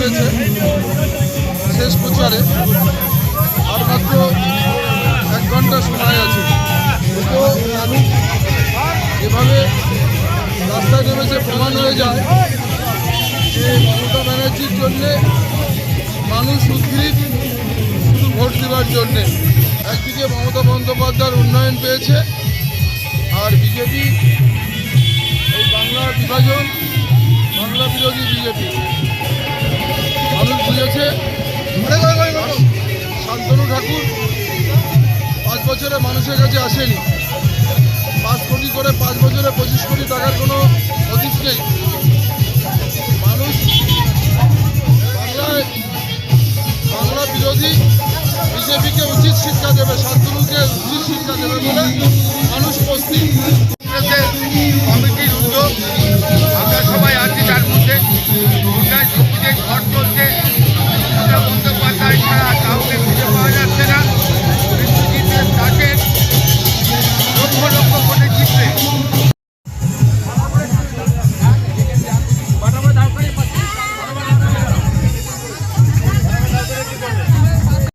নেমেছে শেষ প্রচারে আর মাত্র এক ঘণ্টা সময় আছে। তো মানুষ এভাবে রাস্তায় নেমেছে প্রমাণ হয়ে যায় যে মমতা ব্যানার্জির জন্যে মানুষ উদ্গ্রীব, শুধু ভোট দেওয়ার জন্যে। একদিকে মমতা বন্দ্যোপাধ্যায়ের উন্নয়ন পেয়েছে, আর বিজেপি এই বাংলার বিভাজন শান্তনু ঠাকুর পাঁচ বছরে মানুষের কাছে আসেনি। পাঁচ কোটি করে পাঁচ বছরে পঁচিশ কোটি টাকার কোনো অতীত নেই। মানুষ বাংলায় বাংলা বিরোধী বিজেপিকে উচিত শিক্ষা দেবে, শান্তনুকে উচিত শিক্ষা দেবে বলে মানুষ পশ্চিম কমিটির উদ্যোগ